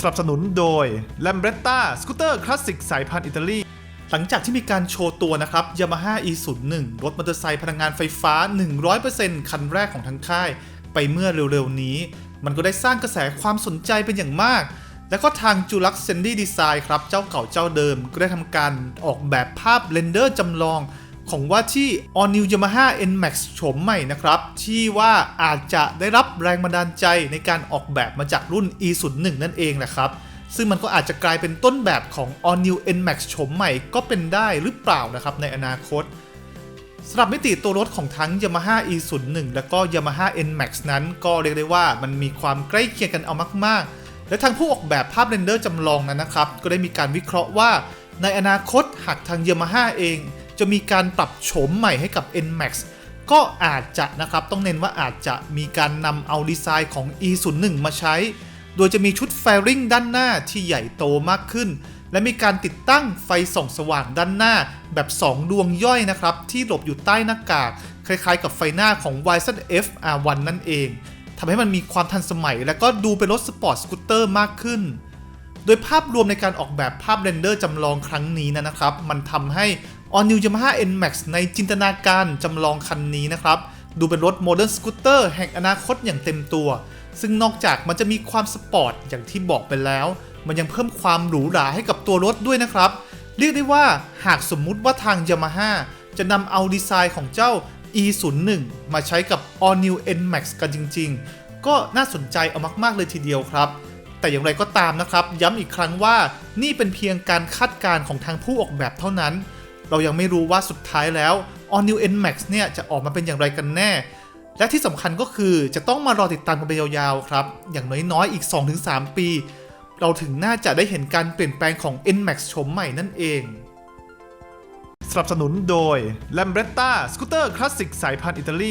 สนับสนุนโดย Lambretta สกูตเตอร์คลาสสิกสายพันธุ์อิตาลี หลังจากที่มีการโชว์ตัวนะครับ Yamaha E01 รถมอเตอร์ไซค์พลังงานไฟฟ้า 100%คันแรกของทั้งค่าย ไปเมื่อเร็วๆนี้ มันก็ได้สร้างกระแสความสนใจเป็นอย่างมาก แล้วก็ทางจูลักเซนดี้ดีไซน์ครับ เจ้าเก่าเจ้าเดิม ก็ได้ทำการออกแบบภาพเรนเดอร์จำลอง ของว่าที่ All New Yamaha NMAX โฉมใหม่นะครับ ที่ว่าอาจจะได้รับแรงบันดาลใจในการออกแบบมาจากรุ่น E01 นั่นเองแหละครับซึ่งมันก็อาจจะกลายเป็นต้นแบบของ All New NMAX โฉมใหม่ก็เป็นได้หรือเปล่านะครับในอนาคตสำหรับมิติตัวรถของทั้ง Yamaha E01 แล้วก็ Yamaha NMAX นั้น ก็เรียกได้ว่ามันมีความใกล้เคียงกันเอามาก ๆ และทางผู้ออกแบบภาพเรนเดอร์จำลองนั้นนะครับ ก็ได้มีการวิเคราะห์ว่า ในอนาคตหากทาง Yamaha เอง จะมีการปรับโฉมใหม่ให้กับ NMAX ก็อาจจะนะครับต้องเน้นว่าอาจจะมีการนำเอาดีไซน์ของ E01 มาใช้ โดยจะมีชุดแฟริงด้านหน้าที่ใหญ่โตมากขึ้น และมีการติดตั้งไฟส่องสว่างด้านหน้า แบบ 2 ดวงย่อยนะครับ ที่หลบอยู่ใต้หน้ากาก คล้ายๆ กับไฟหน้าของ YZF R1 นั่นเองทำให้มันมีความทันสมัย และก็ดูเป็นรถสปอร์ตสกูตเตอร์มากขึ้น โดยภาพรวมในการออกแบบภาพเรนเดอร์จำลองครั้งนี้นะนะครับ มันทำให้ All New Yamaha NMAX ในจินตนาการจำลองคันนี้นะครับ ดูเป็นรถโมเดิร์นสกูตเตอร์แห่งอนาคตอย่างเต็มตัว ซึ่งนอกจากมันจะมีความสปอร์ตอย่างที่บอกไปแล้ว มันยังเพิ่มความหรูหราให้กับตัวรถด้วยนะครับ เรียกได้ว่าหากสมมุติว่าทาง Yamaha จะนำเอาดีไซน์ของเจ้า E01 มาใช้กับ All New NMAX กันจริง ๆ ก็น่าสนใจเอามาก ๆ เลยทีเดียวครับ แต่อย่างไรก็ตามนะครับ ย้ำอีกครั้งว่านี่เป็นเพียงการคาดการณ์ของทางผู้ออกแบบเท่านั้น เรายังไม่รู้ว่าสุดท้ายแล้ว All New NMAX เนี่ยจะออกมาเป็นอย่างไรกันแน่ และที่สำคัญก็คือจะต้องมารอติดตามกันไปยาวๆครับ อย่างน้อยๆ อีก 2-3 ปี เราถึงน่าจะได้เห็นการเปลี่ยนแปลงของ NMAX โฉมใหม่นั่นเองสนับสนุนโดย Lambretta สกูตเตอร์คลาสสิกสายพันธุ์อิตาลี